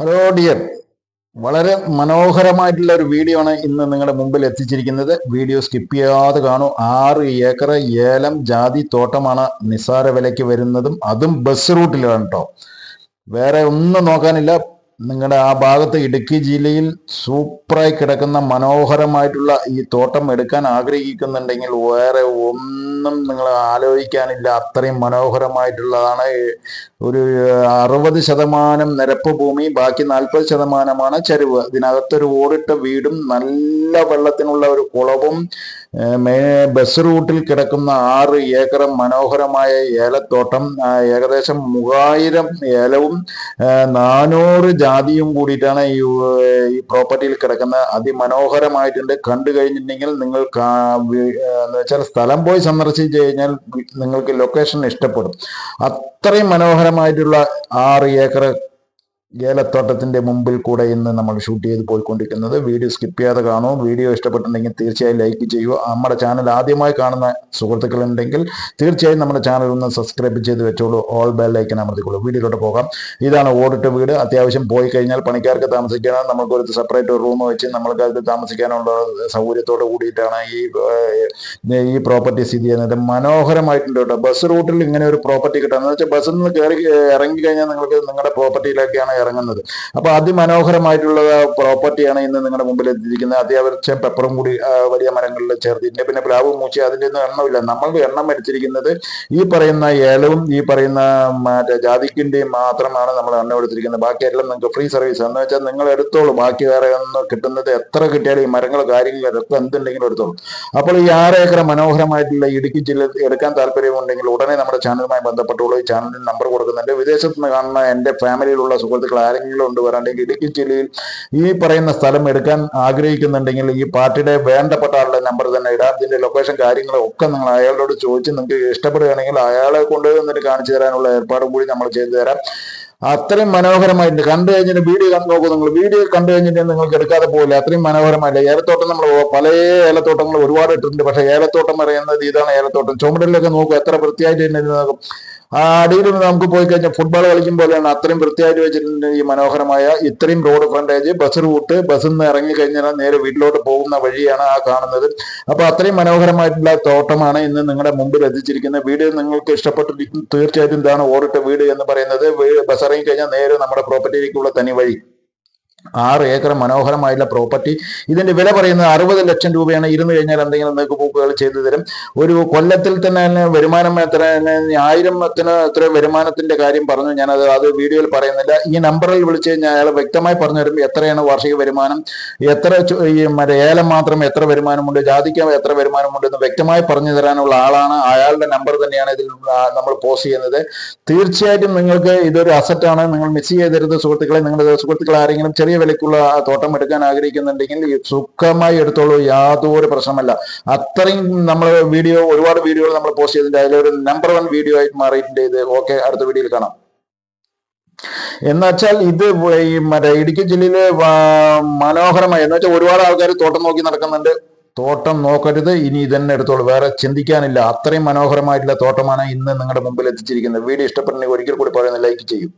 Hello dear വളരെ മനോഹരമായിട്ടുള്ള ഒരു വീഡിയോ ആണ് ഇന്ന് നിങ്ങളുടെ മുമ്പിൽ എത്തിച്ചിരിക്കുന്നത്. വീഡിയോ സ്കിപ്പ് ചെയ്യാതെ കാണൂ. ആറ് ഏക്കർ ഏലം ജാതി തോട്ടമാണ് നിസ്സാര വിലയ്ക്ക് വരുന്നതും അതും ബസ് റൂട്ടിലാണ് കേട്ടോ വേറെ ഒന്നും നോക്കാനില്ല. നിങ്ങളുടെ ആ ഭാഗത്ത് ഇടുക്കി ജില്ലയിൽ സൂപ്പറായി കിടക്കുന്ന മനോഹരമായിട്ടുള്ള ഈ തോട്ടം എടുക്കാൻ ആഗ്രഹിക്കുന്നുണ്ടെങ്കിൽ വേറെ ഒന്നും നിങ്ങൾ ആലോചിക്കാനില്ല. അത്രയും മനോഹരമായിട്ടുള്ളതാണ് ഒരു അറുപത് ശതമാനം നിരപ്പ് ഭൂമി ബാക്കി നാൽപ്പത് ശതമാനമാണ് ചരിവ്. ഇതിനകത്തൊരു ഓടിട്ട വീടും നല്ല വെള്ളത്തിനുള്ള ഒരു കുളവും ബസ് റൂട്ടിൽ കിടക്കുന്ന ആറ് ഏക്കർ മനോഹരമായ ഏലത്തോട്ടം ഏകദേശം മൂവായിരം ഏലവും നാനൂറ് ജാതിയും കൂടിയിട്ടാണ് ഈ ഈ പ്രോപ്പർട്ടിയിൽ കിടക്കുന്ന അതിമനോഹരമായിട്ടുണ്ട്. കണ്ടു കഴിഞ്ഞിട്ടുണ്ടെങ്കിൽ നിങ്ങൾ എന്ന് വെച്ചാൽ സ്ഥലം പോയി സന്ദർശിച്ചു കഴിഞ്ഞാൽ നിങ്ങൾക്ക് ലൊക്കേഷൻ ഇഷ്ടപ്പെടും. അത്രയും മനോഹരമായിട്ടുള്ള ആറ് ഏക്കർ ഏലത്തോട്ടത്തിന്റെ മുമ്പിൽ കൂടെ ഇന്ന് നമ്മൾ ഷൂട്ട് ചെയ്ത് പോയിക്കൊണ്ടിരിക്കുന്നത്. വീഡിയോ സ്കിപ്പ് ചെയ്യാതെ കാണൂ. വീഡിയോ ഇഷ്ടപ്പെട്ടിട്ടുണ്ടെങ്കിൽ തീർച്ചയായും ലൈക്ക് ചെയ്യുക. നമ്മുടെ ചാനൽ ആദ്യമായി കാണുന്ന സുഹൃത്തുക്കളുണ്ടെങ്കിൽ തീർച്ചയായും നമ്മുടെ ചാനൽ ഒന്ന് സബ്സ്ക്രൈബ് ചെയ്ത് വെച്ചോളൂ. ഓൾ ബെൽ ലൈക്കൻ അമർത്തിക്കോളൂ വീഡിയോയിലോട്ട് പോകാം. ഇതാണ് ഓടിട്ട വീട്. അത്യാവശ്യം പോയി കഴിഞ്ഞാൽ പണിക്കാർക്ക് താമസിക്കണം നമുക്ക് ഒരു സെപ്പറേറ്റ് റൂം വെച്ച് നമ്മൾക്ക് അതിൽ താമസിക്കാനുള്ള സൗകര്യത്തോട് കൂടിയിട്ടാണ് ഈ ഈ പ്രോപ്പർട്ടി സ്ഥിതി ചെയ്യുന്നത്. മനോഹരമായിട്ടുണ്ട് കേട്ടോ. ബസ് റൂട്ടിൽ ഇങ്ങനെ ഒരു പ്രോപ്പർട്ടി കിട്ടുക എന്ന് വെച്ചാൽ ബസ്സിൽ നിന്ന് കയറി ഇറങ്ങി കഴിഞ്ഞാൽ നിങ്ങൾക്ക് നിങ്ങളുടെ പ്രോപ്പർട്ടിയിലേക്കാണ് ഇറങ്ങുന്നത്. അപ്പൊ അതിമനോഹരമായിട്ടുള്ള പ്രോപ്പർട്ടിയാണ് ഇന്ന് നിങ്ങളുടെ മുമ്പിൽ എത്തിയിരിക്കുന്നത്. അത്യാവശ്യം പെപ്പറും കൂടി വലിയ മരങ്ങളിൽ ചേർത്തിട്ടുണ്ട് പിന്നെ പ്ലാവ് മൂച്ച അതിന്റെ ഒന്നും എണ്ണമില്ല. നമ്മൾ എണ്ണം എടുത്തിരിക്കുന്നത് ഈ പറയുന്ന ഏലവും ഈ പറയുന്ന മറ്റേ ജാതിക്കിന്റെയും മാത്രമാണ് നമ്മൾ എണ്ണം എടുത്തിരിക്കുന്നത് ബാക്കിയെല്ലാം നിങ്ങൾക്ക് ഫ്രീ സർവീസ് എന്ന് വെച്ചാൽ നിങ്ങൾ എടുത്തോളൂ. ബാക്കി വേറെ ഒന്ന് കിട്ടുന്നത് എത്ര കിട്ടിയാലും ഈ മരങ്ങൾ കാര്യങ്ങൾ ഒക്കെ എന്തുണ്ടെങ്കിലും എടുത്തോളൂ. അപ്പോൾ ഈ ആറ് ഏക്കർ മനോഹരമായിട്ടുള്ള ഇടുക്കി ജില്ല എടുക്കാൻ താല്പര്യമുണ്ടെങ്കിൽ ഉടനെ നമ്മുടെ ചാനലുമായി ബന്ധപ്പെട്ടുള്ളൂ ഈ ചാനലിന് നമ്പർ കൊടുക്കുന്നുണ്ട്. വിദേശത്ത് നിന്ന് കാണുന്ന എന്റെ ഫാമിലിയിലുള്ള സുഹൃത്തുക്കൾ സുഹൃത്തുക്കൾ ആരെങ്കിലും ഉണ്ട് വരാണ്ടെങ്കിൽ ഇടുക്കി ജില്ലയിൽ ഈ പറയുന്ന സ്ഥലം എടുക്കാൻ ആഗ്രഹിക്കുന്നുണ്ടെങ്കിൽ ഈ പാർട്ടിയുടെ വേണ്ടപ്പെട്ട ആളുടെ നമ്പർ തന്നെ ഇടാം. ഇതിന്റെ ലൊക്കേഷൻ കാര്യങ്ങളും ഒക്കെ നിങ്ങൾ അയാളോട് ചോദിച്ച് നിങ്ങൾക്ക് ഇഷ്ടപ്പെടുകയാണെങ്കിൽ അയാളെ കൊണ്ടുവന്നിട്ട് കാണിച്ചു തരാനുള്ള ഏർപ്പാടും കൂടി നമ്മൾ ചെയ്തു തരാം. അത്രയും മനോഹരമായിട്ടുണ്ട് കണ്ടു കഴിഞ്ഞിട്ട് വീഡിയോ കണ്ടു നോക്കൂ നിങ്ങൾ. വീഡിയോ കണ്ടു കഴിഞ്ഞിട്ട് നിങ്ങൾക്ക് എടുക്കാതെ പോകില്ല അത്രയും മനോഹരമായില്ല ഏലത്തോട്ടം നമ്മൾ പല ഏലത്തോട്ടങ്ങൾ ഒരുപാട് ഇട്ടിട്ടുണ്ട്. പക്ഷേ ഏലത്തോട്ടം പറയുന്നത് ഇതാണ് ഏലത്തോട്ടം. ചുമടിലൊക്കെ നോക്കൂ എത്ര വൃത്തിയായിട്ട് ആ അടിയിൽ നമുക്ക് പോയി കഴിഞ്ഞാൽ ഫുട്ബോൾ കളിക്കും പോലെയാണ്. അത്രയും വൃത്തിയായിട്ട് വെച്ചിട്ടുണ്ട് ഈ മനോഹരമായ ഇത്രയും റോഡ് ഫ്രണ്ടേജ് ബസ് റൂട്ട് ബസ്സിൽ നിന്ന് ഇറങ്ങി കഴിഞ്ഞാൽ നേരെ വീട്ടിലോട്ട് പോകുന്ന വഴിയാണ് ആ കാണുന്നത്. അപ്പൊ അത്രയും മനോഹരമായിട്ടുള്ള തോട്ടമാണ് ഇന്ന് നിങ്ങളുടെ മുമ്പിൽ എത്തിച്ചിരിക്കുന്നത്. വീട് നിങ്ങൾക്ക് ഇഷ്ടപ്പെട്ടിരിക്കും തീർച്ചയായിട്ടും ഇതാണ് ഓടിട്ട വീട് എന്ന് പറയുന്നത്. ബസ് ഇറങ്ങി കഴിഞ്ഞാൽ നേരെ നമ്മുടെ പ്രോപ്പർട്ടിയിലേക്കുള്ള തനി വഴി. ആറ് ഏക്കർ മനോഹരമായിട്ടുള്ള പ്രോപ്പർട്ടി. ഇതിന്റെ വില പറയുന്നത് അറുപത് ലക്ഷം രൂപയാണ്. ഇരുന്ന് കഴിഞ്ഞാൽ എന്തെങ്കിലും നിങ്ങൾക്ക് പൂക്കുകൾ ചെയ്തു തരും. ഒരു കൊല്ലത്തിൽ തന്നെ വരുമാനം എത്ര ആയിരത്തിന് എത്ര വരുമാനത്തിന്റെ കാര്യം പറഞ്ഞു. ഞാൻ അത് വീഡിയോയിൽ പറയുന്നില്ല. ഈ നമ്പറിൽ വിളിച്ച് കഴിഞ്ഞാൽ അയാൾ വ്യക്തമായി പറഞ്ഞു തരും എത്രയാണ് വാർഷിക വരുമാനം. എത്ര ഈ മറ്റേ ഏലം മാത്രം എത്ര വരുമാനമുണ്ട് ജാതിക്ക് എത്ര വരുമാനമുണ്ട് എന്ന് വ്യക്തമായി പറഞ്ഞു തരാനുള്ള ആളാണ്. അയാളുടെ നമ്പർ തന്നെയാണ് ഇതിൽ നമ്മൾ പോസ്റ്റ് ചെയ്യുന്നത്. തീർച്ചയായിട്ടും നിങ്ങൾക്ക് ഇതൊരു അസറ്റാണ് നിങ്ങൾ മിസ് ചെയ്തരുത് സുഹൃത്തുക്കളെ. നിങ്ങളുടെ സുഹൃത്തുക്കൾ ആരെങ്കിലും ചെറിയ ചെറിയ വിലക്കുള്ള തോട്ടം എടുക്കാൻ ആഗ്രഹിക്കുന്നുണ്ടെങ്കിൽ സുഖമായി എടുത്തോളൂ യാതൊരു പ്രശ്നമല്ല അത്രയും നമ്മൾ വീഡിയോ ഒരുപാട് വീഡിയോകൾ നമ്മൾ പോസ്റ്റ് ചെയ്തിട്ടുണ്ട്. അതിലൊരു നമ്പർ വൺ വീഡിയോ ആയിട്ട് മാറിയിട്ടുണ്ട് ഇത്. ഓക്കെ അടുത്ത വീഡിയോയിൽ കാണാം. എന്നുവെച്ചാൽ ഇത് ഈ മറ്റേ ഇടുക്കി ജില്ലയിലെ മനോഹരമായി എന്ന് വെച്ചാൽ ഒരുപാട് ആൾക്കാർ തോട്ടം നോക്കി നടക്കുന്നുണ്ട്. തോട്ടം നോക്കരുത് ഇനി ഇതന്നെ എടുത്തോളൂ. വേറെ ചിന്തിക്കാനില്ല. അത്രയും മനോഹരമായിട്ടുള്ള തോട്ടമാണ് ഇന്ന് നിങ്ങളുടെ മുമ്പിൽ എത്തിച്ചിരിക്കുന്നത്. വീഡിയോ ഇഷ്ടപ്പെട്ടെങ്കിൽ ഒരിക്കൽ കൂടി പറയുന്നത് ലൈക്ക് ചെയ്യും.